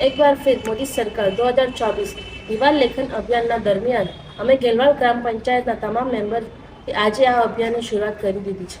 एक बार फिर मोदी सरकार 2024 દિવાલ લેખન અભિયાનના દરમિયાન અમે ગેલવાડ ગ્રામ પંચાયતના તમામ મેમ્બર આજે આ અભિયાનની શરૂઆત કરી દીધી છે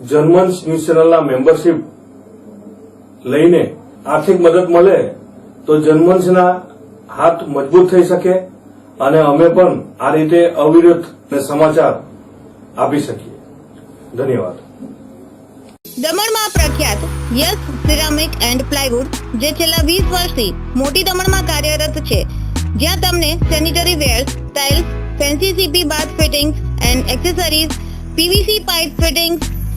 જર્મન્સ ન્યૂઝ ચેનલના મેમ્બરશીપ લઈને આર્થિક મદદ મળે તો જર્મન્સના હાથ મજબૂત થઈ શકે અને અમે પણ આ રીતે અવિરત સમાચાર આપી શકીએ. ધન્યવાદ. દમણમાં પ્રખ્યાત યસ સિરામિક એન્ડ પ્લાયવુડ, જે છેલ્લા વીસ વર્ષથી મોટી દમણમાં કાર્યરત છે, જ્યાં તમને sanitary ware, tiles, fancy CP bath fittings and accessories, PVC pipe fittings